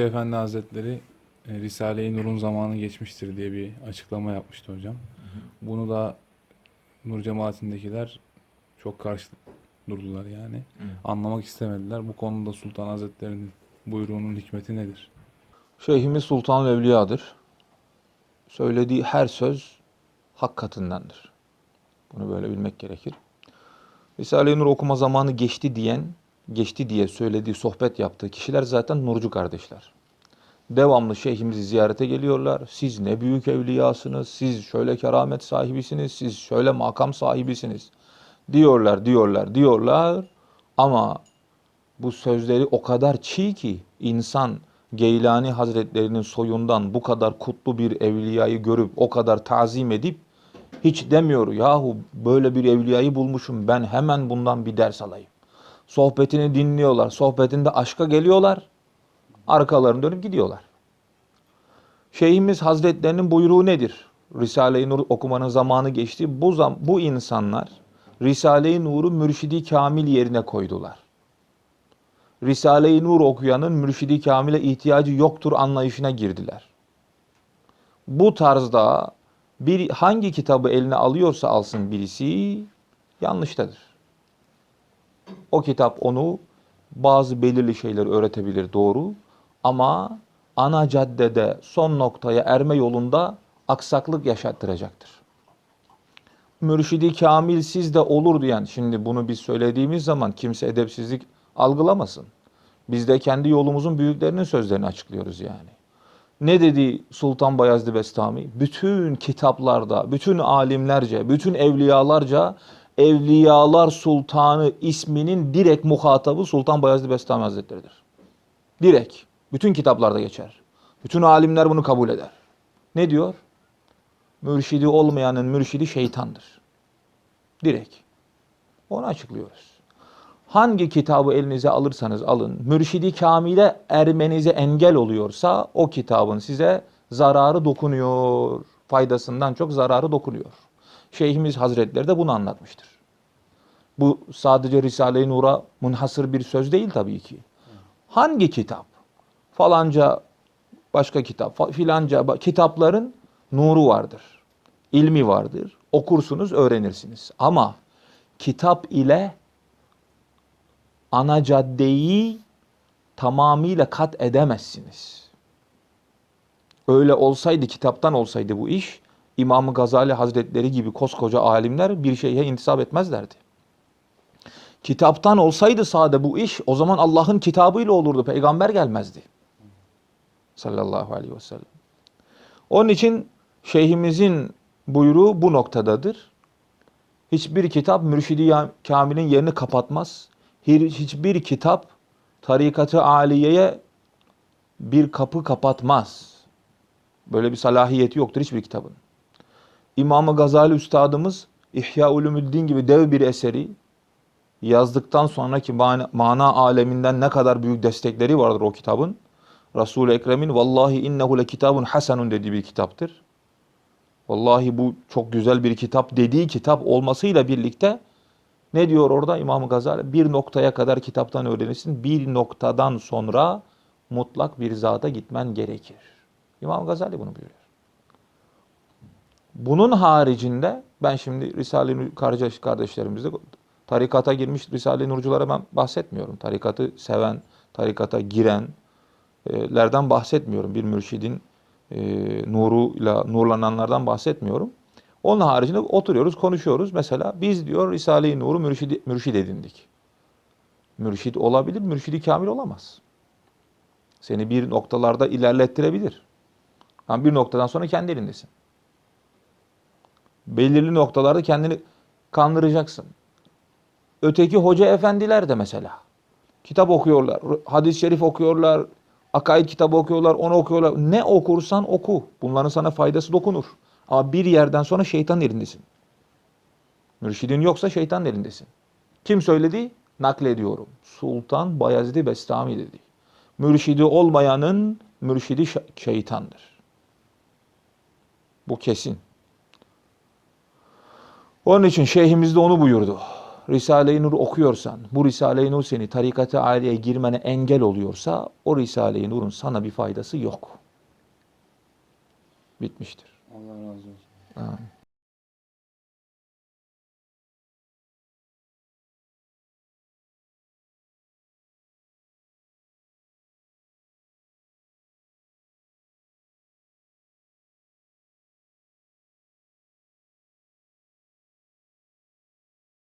Akçay Efendi Hazretleri e, Risale-i Nur'un zamanı geçmiştir diye bir açıklama yapmıştı hocam. Bunu da Nur cemaatindekiler çok karşı durdular yani. Anlamak istemediler. Bu konuda Sultan Hazretleri'nin buyruğunun hikmeti nedir? Şeyhimiz Sultan Evliya'dır. Söylediği her söz hak katındandır. Bunu böyle bilmek gerekir. Risale-i Nur okuma zamanı geçti diyen, geçti diye söylediği, sohbet yaptığı kişiler zaten Nurcu kardeşler. Devamlı şeyhimizi ziyarete geliyorlar. Siz ne büyük evliyasınız, siz şöyle keramet sahibisiniz, siz şöyle makam sahibisiniz. Diyorlar, diyorlar, diyorlar. Ama bu sözleri o kadar çiğ ki insan Geylani Hazretlerinin soyundan bu kadar kutlu bir evliyayı görüp o kadar tazim edip hiç demiyor yahu böyle bir evliyayı bulmuşum ben hemen bundan bir ders alayım. Sohbetini dinliyorlar. Sohbetinde aşka geliyorlar. Arkalarını dönüp gidiyorlar. Şeyhimiz Hazretlerinin buyruğu nedir? Risale-i Nur okumanın zamanı geçti. Bu, zam bu insanlar Risale-i Nur'u mürşidi kamil yerine koydular. Risale-i Nur okuyanın mürşidi kamile ihtiyacı yoktur anlayışına girdiler. Bu tarzda bir hangi kitabı eline alıyorsa alsın birisi yanlıştadır. O kitap onu bazı belirli şeyler öğretebilir doğru ama ana caddede son noktaya erme yolunda aksaklık yaşattıracaktır. Mürşidi kamil sizde olur diyen şimdi bunu biz söylediğimiz zaman kimse edepsizlik algılamasın. Biz de kendi yolumuzun büyüklerinin sözlerini açıklıyoruz yani. Ne dedi Sultan Bayezid Bestami? Bütün kitaplarda, bütün alimlerce, bütün evliyalarca Evliyalar Sultanı isminin direkt muhatabı Sultan Bayezid Bestami Hazretleri'dir. Direkt. Bütün kitaplarda geçer. Bütün alimler bunu kabul eder. Ne diyor? Mürşidi olmayanın mürşidi şeytandır. Direkt. Onu açıklıyoruz. Hangi kitabı elinize alırsanız alın, mürşidi kamile ermenize engel oluyorsa o kitabın size zararı dokunuyor. Faydasından çok zararı dokunuyor. Şeyhimiz Hazretleri de bunu anlatmıştır. Bu sadece Risale-i Nur'a munhasır bir söz değil tabii ki. Hangi kitap? Falanca başka kitap, filanca kitapların nuru vardır. ilmi vardır. Okursunuz, öğrenirsiniz. Ama kitap ile ana caddeyi tamamıyla kat edemezsiniz. Öyle olsaydı, kitaptan olsaydı bu iş, İmam Gazali Hazretleri gibi koskoca alimler bir şeye intisap etmezlerdi. Kitaptan olsaydı sade bu iş, o zaman Allah'ın kitabıyla olurdu, peygamber gelmezdi. Sallallahu aleyhi ve sellem. Onun için şeyhimizin buyruğu bu noktadadır. Hiçbir kitap mürşidi kamilin yerini kapatmaz. Hi- Hiçbir kitap tarikatı aliyeye bir kapı kapatmaz. Böyle bir salahiyeti yoktur hiçbir kitabın. İmam-ı Gazali Üstadımız İhya Ulumuddin gibi dev bir eseri yazdıktan sonraki mana, mana aleminden ne kadar büyük destekleri vardır o kitabın. Resul-i Ekrem'in vallahi innehu le kitabun hasenun dediği bir kitaptır. Vallahi bu çok güzel bir kitap dediği kitap olmasıyla birlikte ne diyor orada İmam Gazali? Bir noktaya kadar kitaptan öğrenirsin. Bir noktadan sonra mutlak bir zata gitmen gerekir. İmam Gazali bunu buyuruyor. Bunun haricinde ben şimdi Risale-i kardeş, kardeşlerimizde tarikata girmiş Risale-i Nurculara ben bahsetmiyorum. Tarikatı seven, tarikata girenlerden bahsetmiyorum. Bir mürşidin e, nuruyla nurlananlardan bahsetmiyorum. Onun haricinde oturuyoruz, konuşuyoruz. Mesela biz diyor Risale-i Nur'u mürşid, mürşid edindik. Mürşid olabilir, mürşidi kamil olamaz. Seni bir noktalarda ilerlettirebilir. Ama bir noktadan sonra kendi elindesin. Belirli noktalarda kendini kandıracaksın. Öteki hoca efendiler de mesela. Kitap okuyorlar, hadis-i şerif okuyorlar, akaid kitabı okuyorlar, onu okuyorlar. Ne okursan oku. Bunların sana faydası dokunur. Ama bir yerden sonra şeytan elindesin. Mürşidin yoksa şeytan elindesin. Kim söyledi? Naklediyorum. Sultan Bayezid Bestami dedi. Mürşidi olmayanın mürşidi şeytandır. Bu kesin. Onun için şeyhimiz de onu buyurdu. Risale-i Nur okuyorsan, bu Risale-i Nur seni tarikat-ı aliyeye girmene engel oluyorsa o Risale-i Nur'un sana bir faydası yok. Bitmiştir. Allah razı olsun. Amin.